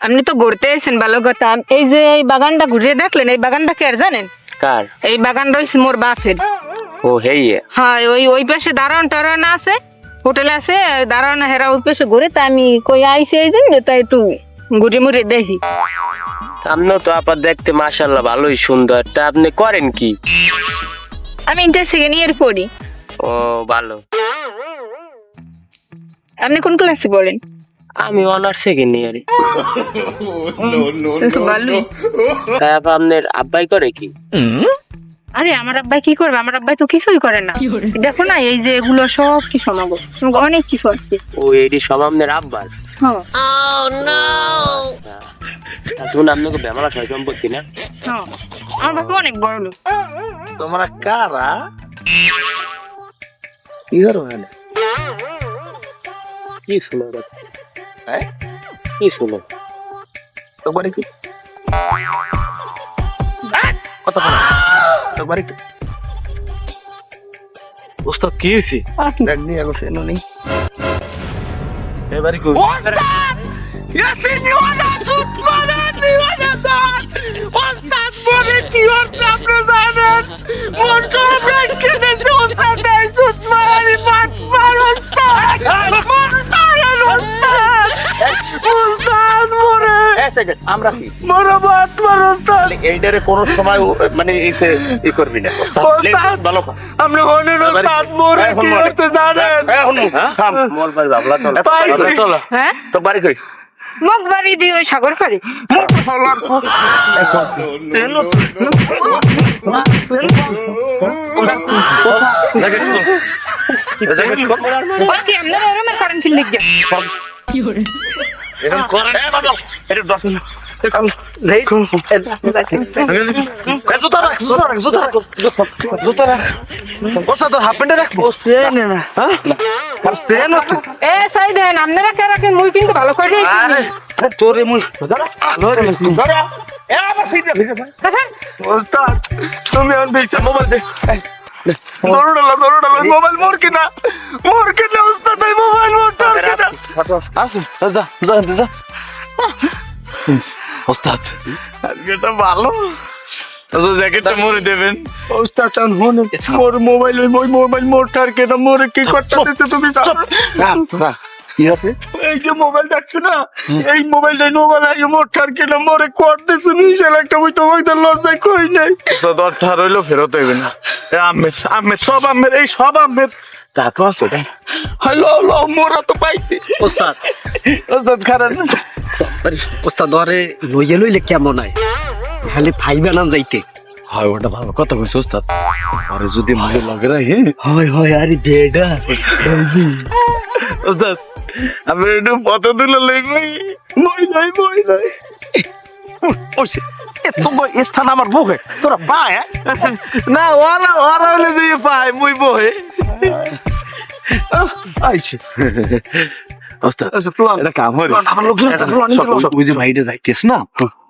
আপনি তো ঘুরতে এসেছেন ভালো কথা। এই যে এই বাগানটা ঘুরে দেখলেন এই বাগানটা কে আর জানেন? কার? এই বাগানটা হচ্ছে মোর বাপের। ও হেই হ্যাঁ ওই ওই পাশে দাঁড়ান টারান আছে হোটেল আছে দাঁড়ান হেরা ওই পাশে ঘুরে তা আমি কই আইসি এই দিন তাই একটু ঘুরে মুড়ে দেখি। আপনিও তো আপার দেখতে মাশাল্লাহ ভালোই সুন্দর। তা আপনি করেন কি? আমি ইন্টার সেকেন্ড ইয়ার পড়ি। ও ভালো। আপনি কোন ক্লাসে পড়েন? আমি অনার্স সেকেন্ড ইয়ারে তো তাই আপা আপনার আব্বাই করে কি? আরে আমার আব্বাই কি করবে? আমার আব্বাই তো কিছুই করে না। দেখো না এই যে এগুলো সব কিছু আমাগো আমাগো অনেক কিছু আছে। ও এটি সব আপনার আব্বার? হ্যাঁ। আচ্ছা। এখন আপনাকে বেমালা সয় সম্পত্তি না? হ্যাঁ। আমার বাবা অনেক বড় লোক। তোমরা কারা? কি করো কি শুনো রে? হ্যাঁ? কি শুনো তোর বাড়ি কি? কত তোর বাড়ি কি? ওস্তাদ কি হয়েছে? দেখ নি এখন সে নুনি এবারে কই আমরা কি? এইটারে কোনো সময় মানে ইসে ই করবি না। ভালো কর। আপনি হলেন ওস্তাদ মোরে কি করতে জানেন? এখন থাম। মোর বাড়ি বাবলা চল। পাইছি। চলো। হ্যাঁ? তো বাড়ি কই? মুখ বাড়ি দিয়ে ওই সাগর পাড়ি। এরমের করেন কি লিখ করে? না বাবা এটা দশ মিনিট। জুতা রাখ জুতা রাখ জুতা রাখ। জুতা রাখ। ওস্তাদ তোর হ্যাঁ? রাখেন মুই কিন্তু ভালো করে দিয়েছি তোরে মুই। ধরা ধরা এ আমার সিটে ভিজে দেখেন ওস্তাদ তুমি মোবাইল দে। মোবাইল মোর কিনা? মোর কিনা ওস্তাদ এই মোবাইল মোর তোর কিনা? আসুন যা যা যা ওস্তাদ আজকেটা ভালো। তো জ্যাকেটটা মরে দেবেন। ওস্তাদ চান হন মোর মোবাইল ওই মোবাইল মোর টার কেনা মোরে কি করতেছে তুমি? কি আছে? এই যে মোবাইল দেখছ না? এই মোবাইলটা মোবাইল এই মোর টার কেনা মোরে করতেছে বিশাল একটা ওই তো ওই তো লজ্জায় কই নাই। তো দর ঠার হইল ফেরত হইবে না। এ আমের আমের সব আমের এই সব আমের। তা তো আছে। হ্যালো হ্যালো মোরা তো পাইছি। ওস্তাদ। ওস্তাদ খারাপ ওস্তাদ ধরে লইয়ে লইলে কেমন হয়? খালি ফাইবে না যাইতে। হয় ওটা ভালো কথা কইছ ওস্তাদ। আরে যদি মনে লাগে রাখে? হয় হয় আরে বেডা। ওস্তাদ আমি একটু তুলে লইবই মই নাই মই নাই। ওইছে এ স্থান আমার বুকে তোরা বা না ওরা ওরা হলে যে পাই মুই বহে। আইছে। ওস্তাদ আচ্ছা এটা কাম হইল আমার লোক তুই যে ভাইটা যাইতেছ না?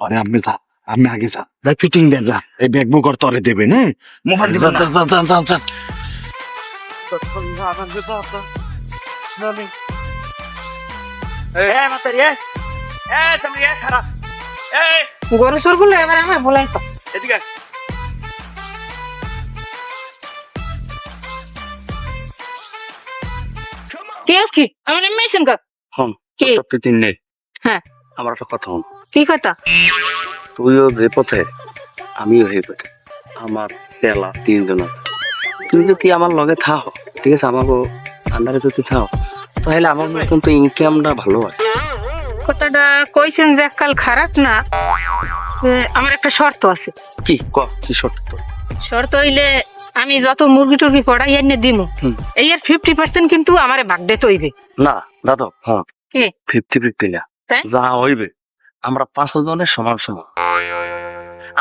আরে আমি যা আমি আগে যা। যাই ফিটিং দেন। যা এই ব্যাগ বুক আর তরে দেবে না। মোবাইল দিবেন যান যান গরু সরগুলো এবার আমার বলাই তো। এদিকে কি আছে কি আমার এমনি আছেন কা? হন কি? সত্যি তিন নেই। হ্যাঁ। আমার একটা কথা হন কি কথা? তুইও যে পথে আমিও সেই পথে। আমার তেলা তিনজন আছে। তুই যদি আমার লগে থাও ঠিক আছে আমাকে আন্ডারে যদি থাও তাহলে আমার কিন্তু ইনকামটা ভালো হয় কথাটা কইছেন যে কাল খারাপ না আমার একটা শর্ত আছে। কি? ক কি শর্ত? শর্ত হইলে আমি যত মুরগি টুরগি পড়াই এনে দিমু। এই এর ফিফটি পার্সেন্ট কিন্তু আমারে ভাগ দিতে হইবে না দাদা হ্যাঁ। কি? ফিফটি ফিফটি না যা হইবে আমরা পাঁচ জনের সমান সমান।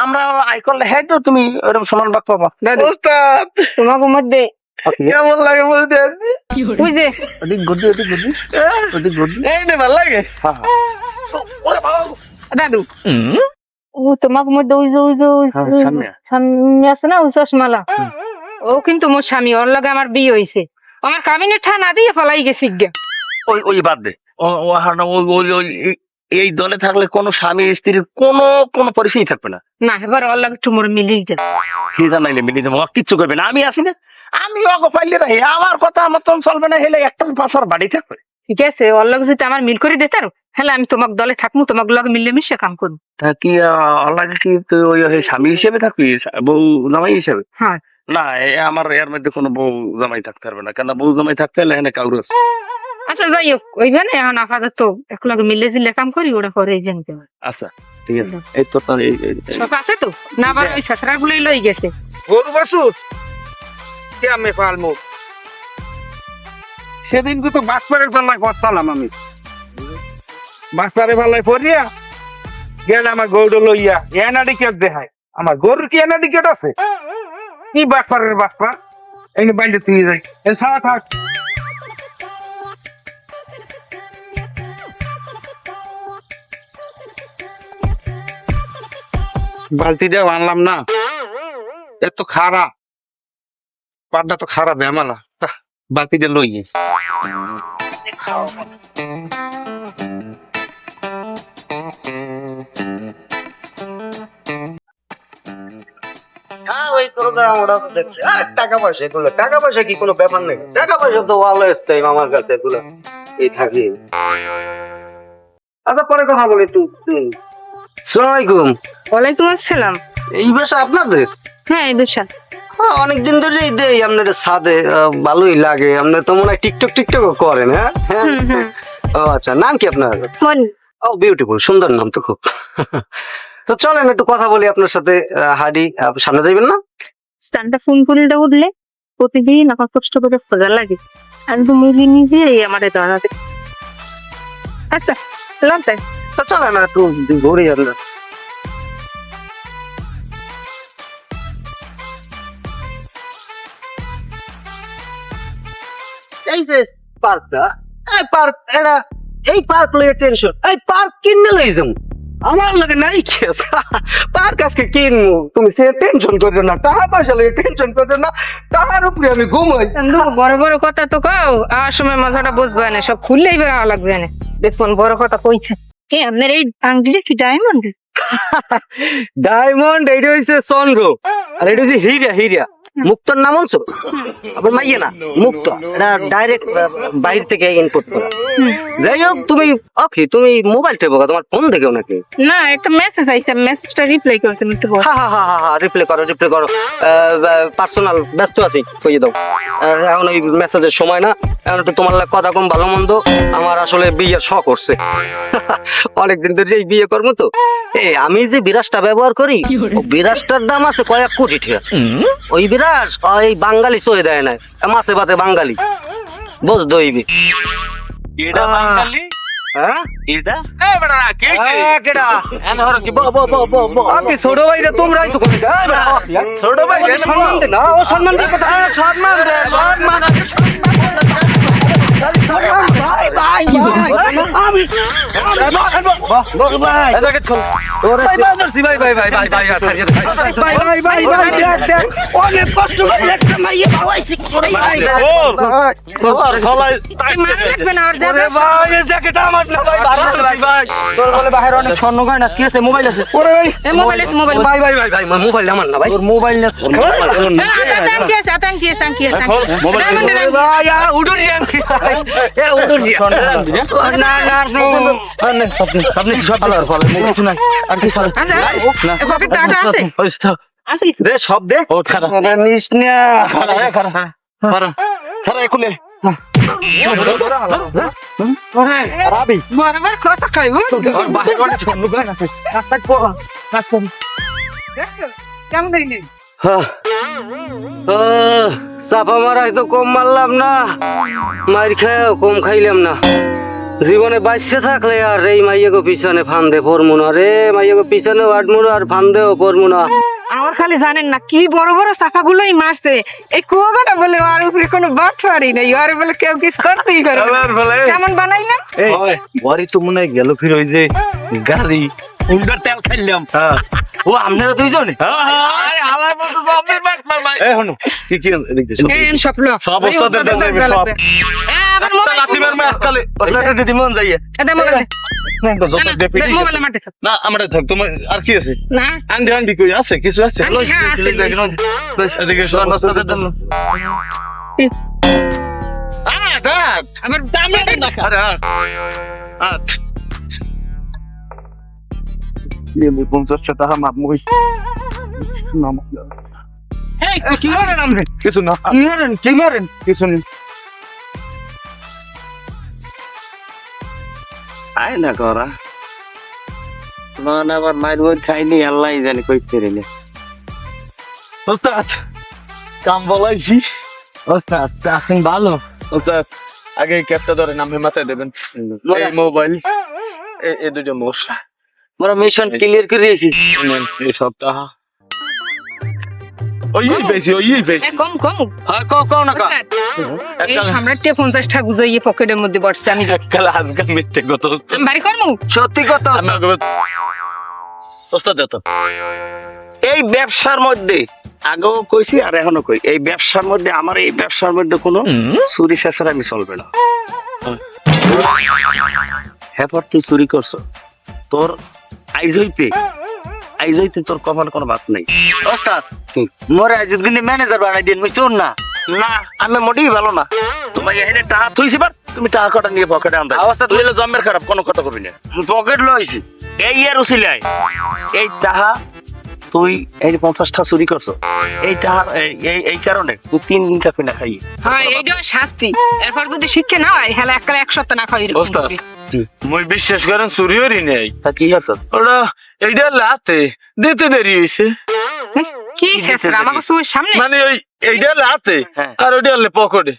আমরা আই করলে হ্যাঁ তো তুমি ওরকম সমান ভাগ পাবা দাদু ওস্তাদ! তোমাকে মধ্যে কেমন লাগে বলে দেন বুঝ দে ওদিক গদি ওদিক গদি। ওদিক গদি। এই নে ভালো লাগে? হ্যাঁ। হ্যাঁ দাদু ও তোমাকে মধ্যে ওই যে ওই যে ওই- হ্যাঁ, ওই- সামনে। আছে না ওই চশমালা। ও কিন্তু মোর স্বামী ওর লগে আমার বিয়ে হইছে। আমার কাবিনের ঠা না দিয়ে ফলাই গেছি ওই ওই বাদ দে। ও ওই ওই ওই এই দলে থাকলে কোনো স্বামী স্ত্রীর কোনো কোনো পরিচয় থাকবে না। না এবার ওর লাগে একটু মোর মিলিয়ে যাবে। হিরা নাইলে মিলি দেবো কিচ্ছু করবে না। আমি আসি না? আমি অগ পাইলে না আমার কথা আমার তো চলবে না হেলে একটা পাশার বাড়ি থাকবে। ঠিক আছে ওর লগে যদি আমার মিল করে দিতে পারো হলে আমি তোমাকে দলে থাকব তোমাকে লগে মিলে মিশে কাম করব তা কি আল্লাহকে কি তুই ওই স্বামী হিসেবে থাকবি বউ জামাই হিসেবে? হ্যাঁ। না এ আমার এর মধ্যে কোনো বউ জামাই থাকতে পারবে না কেন বউ জামাই থাকতে হলে এখানে কাউরস আচ্ছা যাই হোক ওইখানে এখন আপাতত এক লগে মিলে জিলে কাম করি ওটা পরে এই জানতে হবে আচ্ছা ঠিক আছে। এই তো সব আছে তো? না আবার ওই ছেসরা গুলোই লই গেছে। গরু বাসুর কে আমি পালমু সেদিন তো বাসপাড়ের পাল্লায় পড়তাম আমি। বাসপাড়ের পাল্লায় পড়িয়া গেলে আমার গরু লইয়া এনাডিকেট দেখায়। আমার গরুর কি এনাডিকেট আছে? কি বাসপাড়ের বাসপার এই বাইরে তুই যাই। ছাড়া থাক। বালতিটাও আনলাম না। এত খারাপ। পাটটা তো খারাপ আমালা লই হ্যাঁ টাকা পয়সা এগুলো টাকা পয়সা কি কোনো ব্যাপার নেই? টাকা পয়সা তো অলওয়েজ টাইম আমার কাছে এগুলো এই থাকি। আচ্ছা পরে কথা বলি তুই সালামালাইকুম। ওয়ালাইকুম আসসালাম। এই বাসা আপনাদের? হ্যাঁ এই বেশা হ্যাঁ অনেকদিন ধরেই দেই আপনার আহ, ভালোই লাগে। আপনার তো মনে হয় টিকটক টিকটক করেন হ্যাঁ? হ্যাঁ? ও আচ্ছা নাম কি আপনার? ও বিউটিফুল সুন্দর নাম তো খুব। তো চলেন একটু কথা বলি আপনার সাথে হাডি সামনে যাইবেন না? স্থানটা ফোন করে উঠলে প্রতিদিন আমার কষ্ট করে খোঁজা লাগে। আমি তো মিলি নিজে আমার দাঁড়াতে আচ্ছা লং টাইম তো চলেন একটু ঘুরে আমরা এই যে পার্কটা এই পার্ক এটা এই পার্ক লইয়ে টেনশন এই পার্ক কিনে লই যাম। আমার লাগে নাই আছে? পার্ক আজকে কিনবো তুমি সে টেনশন করছ না তাহা পয়সা লাগে টেনশন করছ না টাকার উপরে আমি ঘুমাই। বড় বড় কথা তো কও আর সময় মজাটা বুঝবে না সব খুললেই বেড়া লাগবে না। দেখুন বড় কথা কইছে। কে আপনার এই আংটিটা কি ডায়মন্ড ডায়মন্ড এইটা হইছে চন্দ্র। আর এটা হইছে হিরা হিরা। মুক্তর নাম আনছো আবার মাইয়ে না মুক্ত। এটা ডাইরেক্ট বাইরে থেকে ইনপুট করা। যাই হোক তুমি অফি তুমি মোবাইল টেপো তোমার ফোন থেকেও নাকি? না একটা মেসেজ আইছে মেসেজটা রিপ্লাই করতে একটু বল হা হা হা হা হা করো রিপ্লে করো। পার্সোনাল ব্যস্ত আছি কইয়ে দাও। এখন ওই মেসেজের সময় না এখন একটু তোমার লাগে কথা কম ভালো মন্দ। আমার আসলে বিয়ের শখ করছে। অনেকদিন ধরে এই বিয়ে করব তো। এই আমি যে বিরাজটা ব্যবহার করি ও বিরাজটার দাম আছে কয়েক কোটি টাকা। ওই বিরাজ ওই বাঙালি সয়ে দেয় না। মাছে ভাতে বাঙালি। বুঝ দইবি। এটা বাঙালি? হ্যাঁ? এটা? এ বেটা কি এ, কেডা? এন হর কি ব ব ব ব ব। আমি ছোট ভাইরা তোমরা আইছো কোথায়? এ, বেটা, ছোট ভাই সম্মান দে না ও সম্মান সম্মান সম্মান জ্যাকেট খোল ভাই ভাই ধরছি, ভাই ভাই ভাই ভাই ভাই ভাই ছাড়িয়ে দে, ভাই ভাই ভাই ভাই ভাই দেখ দেখ অনেক কষ্ট করে একটা মাইয়ে বাবাইছি করে ভাই তোর গলায় মানে লাগবে না আর ওরে যাবে ভাই এই জ্যাকেট আমার না ভাই ভালো ভাই ভাই তোর বলে বাইরে অনেক স্বর্ণ গয়না কি আছে মোবাইল সব আচ্ছা দে নিস না খুলে বরাবর কথা আছে কেমন হ্যাঁ। চাপা মারাই তো কম মারলাম না। মার খাইও কম খাইলাম না। জীবনে বাইসে থাকলে আর এই মাইয়াকে পিছনে ফান্দে পড়মু না রে। মাইয়াকে পিছনে আটমু আর ফান্দেও পড়মু না। আমার খালি জানেন না কি বড় বড় চাকা গুলোই মারছে। এই কুয়াকাটা বলে আর উপরে কোনো বাট ফাড়ি নেই। আর বলে কেউ কিছু করতেই পারে কেমন বানাইলাম? এই বাড়ি তো মনে গেল ফির ওই যে গাড়ি। উল্টার তেল খাইলাম। ও আপনারা দুইজনে? হনো কি কি সব ওস্তাদের সব। এ, মোবাইল এককালে। ওস্তাদের দিদি মন যাইয়ে। এ, দে মোবাইল। না, আমার থাক তোমার আর কি আছে? না। আন্ডি আন্ডি কই? আছে কিছু আছে? আন্ডি, হ্যাঁ, আছে, লইস। এদিকে সব ওস্তাদের জন্য। আ ডাক আবার দামে আরে আট আট টাকা মাপ মুই কি করেন আপনি? কিছু না। কি করেন কি করেন কিছু নেই আয় না করা। আবার মায়ের বই খাইনি আল্লাহ জানি রে ওস্তাদ কাম বলাইছি। ওস্তাদ আছেন ভালো? ওস্তাদ আগে ক্যাপটা ধরে নামে মাথায় দেবেন। এই মোবাইল এই এই দুটো মশলা। মোরা মিশন ক্লিয়ার করে দিয়েছি। এই সপ্তাহ ওই এই বেশি ওই বেশি। কম কম। হ্যাঁ কও কও না কা এই সম্রাটটা পঞ্চাশ টাকা গুজাইয়ে পকেটের মধ্যে বসছে আমি কাল আজকাল মিথ্যে কথা আমি বাড়ি করব সত্যি কথা আমি ওস্তাদ এত এই ব্যবসার মধ্যে আগেও কইছি আর এখনও কই এই ব্যবসার মধ্যে আমার এই ব্যবসার মধ্যে কোনো চুরি শেষের আমি চলবে না। হ্যাঁ তুই চুরি করছ। তোর আইজ হইতে আইজ হইতে তোর কমান কোনো বাত নাই। ওস্তাদ মোরে আজ কিন্তু ম্যানেজার বানাই দিন বুঝছুন না? না আমি মোটেই ভালো না। তোমার এখানে টাকা থইছি বার তুমি টাকা কটা নিয়ে পকেটে আনতে অবস্থা তুই জমের খারাপ কোনো কথা কবি না। পকেট লইছি। এই ইয়ার উসিলাই এই টাকা তুই এই পঞ্চাশ টাকা চুরি করছ। এই টাকা এই- কারণে তুই তিন দিন কাপি না খাই হ্যাঁ এইটা শাস্তি। এরপর যদি শিক্ষা না হয় হেলে এককালে এক সপ্তাহ না খাই করি। মই বিশ্বাস করেন চুরি হরি নেই। তা কি হতো ওরা এইটা লাতে দিতে দেরি হয়েছে কি শেষ আমাকে সুয়ের সামনে? মানে ওই এইটা লাতে হ্যাঁ। আর ওইটা হলে পকেটে।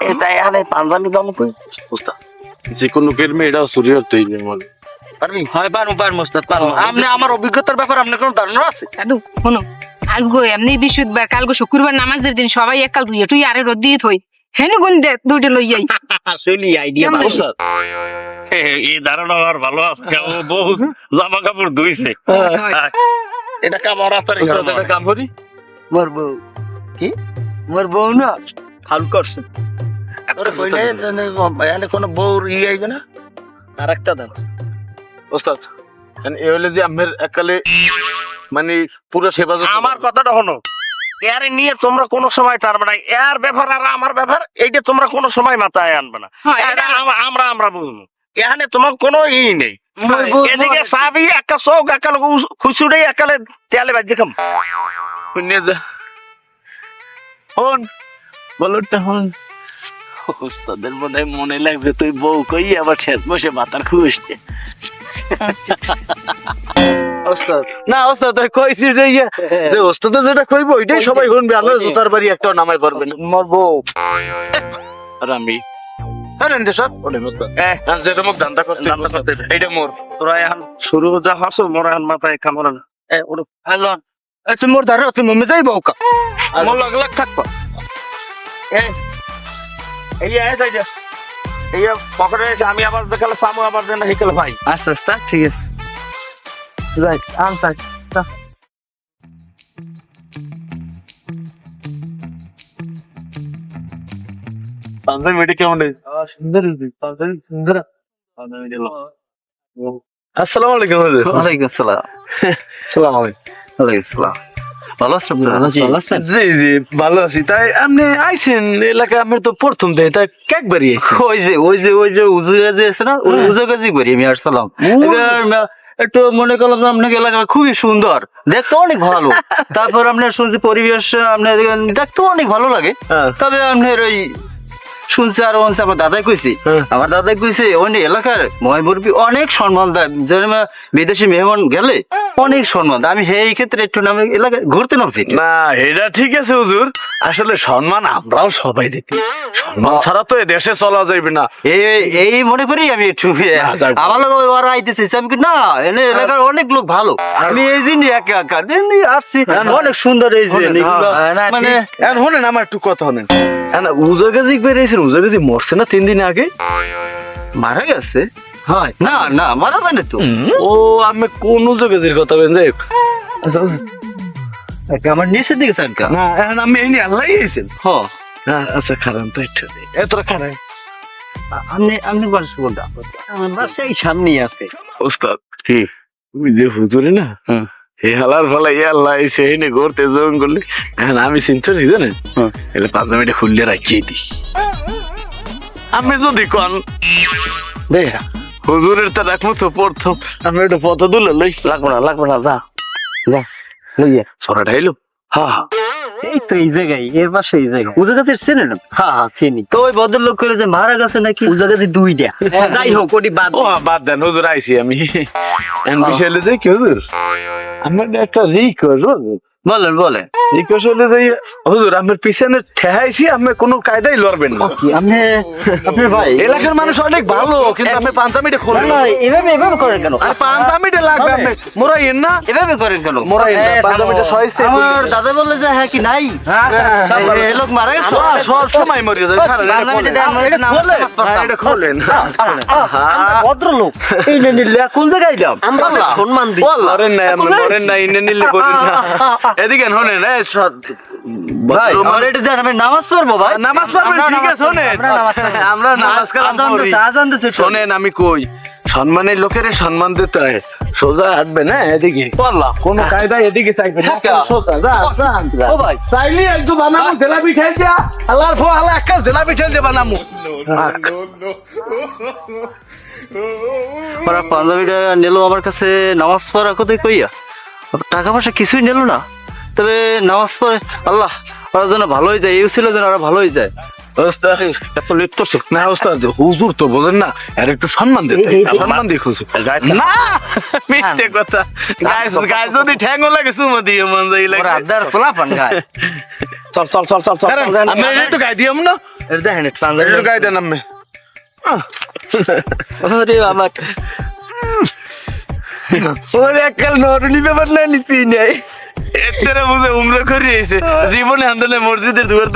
এটা এখানে পাঞ্জাবি দাম কই? বুঝতা যে কোনো এটা চুরি হতেই মানে। পারবি? হয় পারমু পারমু ওস্তাদ পারমু আপনি আমার অভিজ্ঞতার ব্যাপারে আপনার কোনো ধারণা আছে? দাদু শোনো আজগো এমনি বৃহস্পতিবার কালগো শুক্রবার নামাজের দিন সবাই তুই আরে রোদ দিয়ে থই। হেনু গুন দে দুইটা লই আসলে আইডিয়া এই ধারণা আমার ভালো আছে। ও বহু জামা কাপড় ধুইছে এটা কামড় আপনার ওস্তাদ, একটা কাম করি? মোর বউ। কি? মোর বউ না? হাল করছে। তোরে কইলে এখানে কোনো বউর ই আইবে না? আর একটা দাও ওস্তাদ মানে এ হলে যে আমের একালে মানে পুরো সেবা আমার কথাটা হলো এর নিয়ে তোমরা কোনো সময় টানবে না। এর ব্যাপার আর আমার ব্যাপার এইটা তোমরা কোনো সময় মাথায় আনবে না। হ্যাঁ, আমরা আমরা বুঝব। এখানে তোমার কোনো ই নেই। এদিকে সাবি চোখ একালে খুচুড়ে একালে তেলে বাজে খাম। নিয়ে যা। হন বলটা হন। ওস্তাদের মনে মনে লাগছে তুই বউ কই আবার শেষ বসে মাথার খুঁজছে না ওস্তাদ কইছি যে ইয়ে যে ওস্তাদে যেটা কইবো ওইটাই সবাই শুনবে আমরা জুতার বাড়ি নামাই পারবে না আর আমি। মাথায় তুমি মোর ধারে তুমি মমে যাইবো কা মোর লাগ লাগ থাকবা। এই যে পকেটে এসে আমি আবার দেখালে সামু আবার দেন হিকেল ভাই। আচ্ছা আচ্ছা ঠিক আছে। রাইট মেয়েটা কেমন সুন্দর সুন্দর। আসসালামু আলাইকুম ওয়ালাইকুম আসসালাম। সালাম আলাইকুম। ওয়ালাইকুম আসসালাম। ভালো আছেন ভালো আছেন? জি জি ভালো আছি। তাই আপনি আইছেন এলাকায় আমার তো প্রথম দিন তাই কেক বাড়ি ওই যে ওই যে ওই যে উজু গাজি আছে না ওই উজু গাজি করি আমি আসসালাম একটু মনে করলাম যে আপনাকে এলাকা খুবই সুন্দর দেখতে অনেক ভালো। তারপর আপনার শুনছি পরিবেশ আপনার দেখতে অনেক ভালো লাগে। হ্যাঁ। তবে আপনার ওই শুনছি আর শুনছি আমার দাদাই কইছি। হ্যাঁ। আমার দাদাই কইছে অনেক এলাকার ময় মুরবি অনেক সম্মান দেয়। যেরকম বিদেশি মেহমান গেলে অনেক সম্মান আমি এই ক্ষেত্রে একটু নামে এলাকায় ঘুরতে নামছি। না এটা ঠিক আছে হুজুর। আসলে সম্মান আমরাও সবাই দেখি। সম্মান ছাড়া তো দেশে চলা যাইবে না। এই এই মনে করি আমি একটু। আমার লোক ওরা আইতেছে আমি না এনে এলাকার অনেক লোক ভালো। আমি এই যে নিয়ে একা একা আসছি। না। অনেক সুন্দর এই যে হ্যাঁ, না, মানে এখন আমার একটু কথা শোনেন উজগাজি বেরিয়েছেন উজগাজি মরছে না তিন দিন আগে? মারা গেছে? হয়। না না মারা জানে তো। ও আমি কোন উজগাজির কথা বলেন যে আমার নিচের দিকে স্যার না এখন আমি এই নিয়ে আল্লাহ এসেছেন হ আচ্ছা তো একটু এত খারাপ আপনি আপনি বাস কোনটা আমার বাসা এই সামনেই আছে। ওস্তাদ কি? তুমি যে হুজুরে না? হুম। হে হালার ফলা ইয়া আল্লাহ এসে এনে ঘুরতে জোন করলে। এখন আমি চিন্তা নেই জানেন। এলে পাঁজামিটা খুললে রাখিয়ে দিই। আমি যদি কন দেখ হুজুরের তো রাখব তো প্রথম আমি একটু পথ দুলে লই। লাগবে না লাগবে না যা। যা লইয়া সরাটা এলো হ্যাঁ হ্যাঁ এই তো এই জায়গায় এর পাশে এই জায়গায়। উজা গাছের চেনে না? হ্যাঁ হ্যাঁ চিনি। তো ওই ভদ্রলোক করে যে মারা গেছে নাকি? উজা গাছে দুইটা। যাই হোক ওটি বাদ ও বাদ দেন হুজুর আইছি আমি। বিষয় হলো যে কি হুজুর? আমার একটা রিকোয়েস্ট হুজুর। বলেন বলেন। রিকোয়েস্ট হলো যে হুজুর আপনার পিছনে ঠেহাইছি আপনি কোনো কায়দায় লড়বেন না। কি আপনি আপনি ভাই। এলাকার মানুষ অনেক ভালো কিন্তু আপনি পাঞ্জাবিটা খোলেন। না, এভাবে এভাবে করেন কেন? আর পাঞ্জাবিটা লাগবে আপনি মোরাইয়েন না? এভাবে করেন কেন? মোরাই না, এ, পাঞ্জাবিটা থামো। সহিষ্ণু আমার দাদা বললে যে হ্যাঁ কি নাই? এই, এই লোক মারা গেছে। সব- সময় মরে যায় ছাড়েন, এটা খোলেন। আমার। হ্যাঁ। আমরা ভদ্রলোক। এই নে নিলে কোন জায়গায় দাম আমরা সম্মান দিই। মরেন নাই আপনি, মরেন নাই, ইনে নিলে করেন। না। এদিকে ভাই আমার এটা দেন আমি নামাজ পড়ব ভাই। নামাজ পড়বেন ঠিক আছে শোনেন। আমরা নামাজ আজান। দিছে, আজান দিছে, শোনেন আমি কই সম্মানের লোকের সম্মান দিতে হয়। সোজা হাঁটবে না এদিকে? কোন কায়দা এদিকে চাইবে না। সোজা যা যান ও ভাই। চাইলে একদম বানামু জেলাপি ঠেল দিয়া। আল্লাহর ফো আল্লাহ একটা দিয়ে বানামু। পাঞ্জাবিটা নিল আমার কাছে নামাজ পড়া কোথায় কইয়া? টাকা পয়সা কিছুই নিল না। তবে নামাজ পড়ে আল্লাহ ওরা যেন ভালোই যায় এই ছিল যেন ওরা ভালোই যায়। ওস্তাদ এত লেট করছে। না ওস্তাদ হুজুর তো বোঝেন না আর একটু সম্মান দিতে। সম্মান দিয়ে খুশি না মিথ্যে কথা। গাইস গাইস যদি ঠ্যাঙ্গো লাগে সুমা দিয়ে মন যাই ওরা লাগে আবদার খোলাপান গায়। চল চল চল চল চল আমি একটু গাই দিয়াম না এটা দেখেন একটু একটু পাঞ্জাবি গাই দেন আমি ওরে আমার ওরে এককাল নরুলি ব্যাপার না নাই। বুঝে উমরা করে এসে জীবনে আন্দোলনে মসজিদের দুয়ার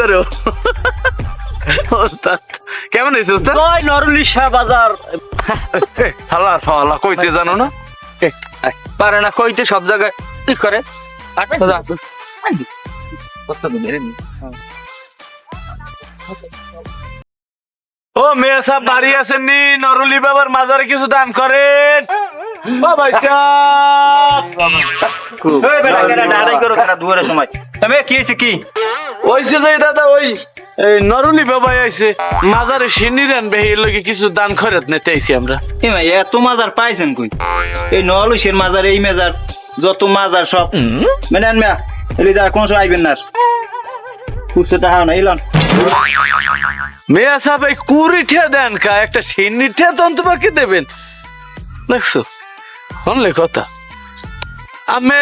কেমন হয়েছে ওস্তাদ? ওই নরুলি শাহ বাজার হাল্লা কইতে জানো না? পারে না কইতে সব জায়গায়। কি করে? ও মেয়ে সাহেব বাড়ি আছেন নি? নরুলি বাবার মাজারে কিছু দান করেন। সময়। কি হয়েছে কি? ওইছে যে দাদা ওই এই নরুলি বাবা আইছে মাজারে সিন্নি রানবে এর লগে কিছু দান খরচ নিতে আইছি আমরা। এ এত মাজার পাইছেন কই? এই মাজার এই মেজার যত মাজার সব। মানে আনমে এলি যার কোন সময় আইবেন না কুরসে টাকা না ইলন মেয়া সাহেব এই কুড়ি ঠে দেন কা একটা সিন্নি ঠে তো অন্তত দেবেন। দেখছ? শুনলে কথা। আমি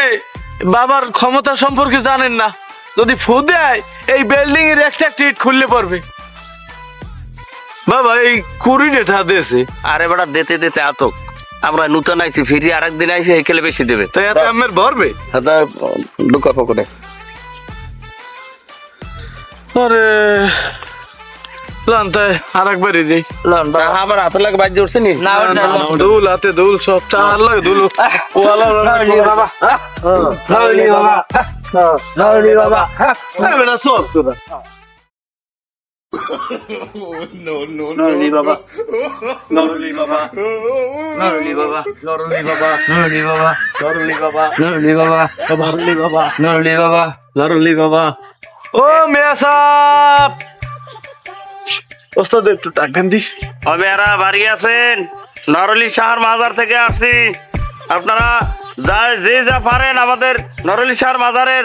বাবার ক্ষমতা সম্পর্কে জানেন না। যদি ফু দেয় এই বিল্ডিং এর একটা একটা ইট খুললে পড়বে। বাবা এই কুড়ি ঠা দিয়েছে। আরে বেটা দিতে দিতে আতক। আমরা নূতন আইছি ফিরি আরেকদিন আইছি একেলে বেশি দেবে। তো এত আমার ভরবে? দাদা ঢুকা পকেটে। আরে জানতে আর একবারই দিই আমার হাতে লাগে বাজ্য উঠছে নি না ওটা না। দুল হাতে দুল সব চার লাগে দুল ও আল্লাহ বাবা নরুলি বাবা বেটা সব তোরা ও মেয়া ওস্তাদ একটু টাকা দিস। অবেরা বাড়ি আছেন? নরলি শাহর মাজার থেকে আসছি। আপনারা যা যে যা পারেন আমাদের নরলি শাহর মাজারের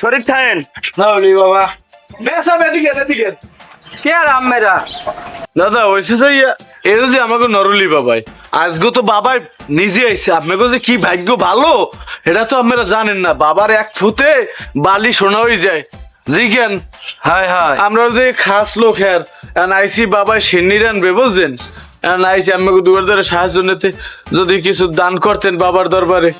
শরীর থাকেন। নরুলি বাবা। মেয়া সাপ এদিকে কে আর আম্মেরা? দাদা ওইসে যে ইয়া- এই যে আমাকে নরলি বাবাই আজকে তো বাবাই নিজে আইছে। আপনাকে যে কি ভাগ্য ভালো এটা তো আপনারা জানেন না। বাবার এক ফুতে বালি শোনা হয়ে যায়। জিজ্ঞান হাই হাই আমরা যে খাস লোক হ্যার এন আইসি বাবাই সিন্নি রানবে বুঝছেন? এন আইসি আমাকে দুয়ার দ্বারা সাহায্য নিতে যদি কিছু দান করতেন বাবার দরবারে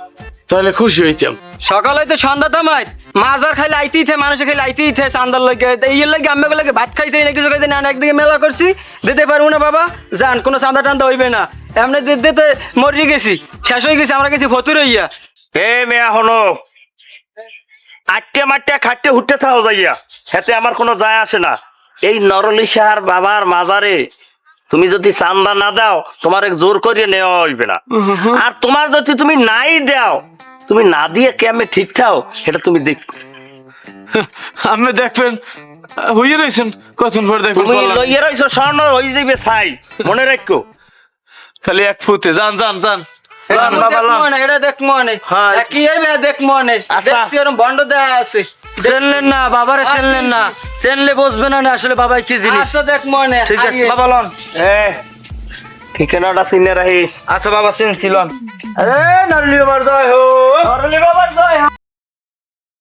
তাহলে খুশি হইতাম। সকালে তো সন্ধ্যা তামাই মাজার খাইলে আইতেই থে মানুষে খাইলে আইতেই থে চান্দার লাগে এই লাগে আমি লাগে ভাত খাইতে না কিছু খাইতে না একদিকে মেলা করছি দিতে পারব না বাবা। যান কোনো চান্দা টান্দা হইবে না। এমনি দিতে দিতে মরি গেছি শেষ হয়ে গেছি আমরা গেছি ফতুর হইয়া। এ মেয়া হনো আটটে মাটটে খাটতে হুটতে থাও যাইয়া। হেতে আমার কোনো যায় আসে না। এই নরলিশার বাবার মাজারে তুমি যদি চান্দা না দাও তোমার জোর করিয়ে নেওয়া হইবে না। আর তোমার যদি তুমি নাই দাও তুমি না দিয়ে কেমনে ঠিক থাও সেটা তুমি দেখ আপনি দেখবেন হইয়ে রয়েছেন কতক্ষণ পর দেখবেন তুমি। লইয়ে রইছো স্বর্ণ হয়ে যাবে ছাই। মনে রাখো। খালি এক ফুটে যান যান যান। হ্যাঁ। একই এইবে দেখমো না। আচ্ছা। চেনলেন না বাবারে চেনলেন না চেনলে বসবে না না আসলে বাবাই কি জিনিস দেখ মনে না। ঠিক আছে বাবা লন ঠিকানাটা চিনে রাখিস আচ্ছা বাবা চেনছিলাম আরে নরলি বাবার জয় হো নরলি বাবার জয় হোক।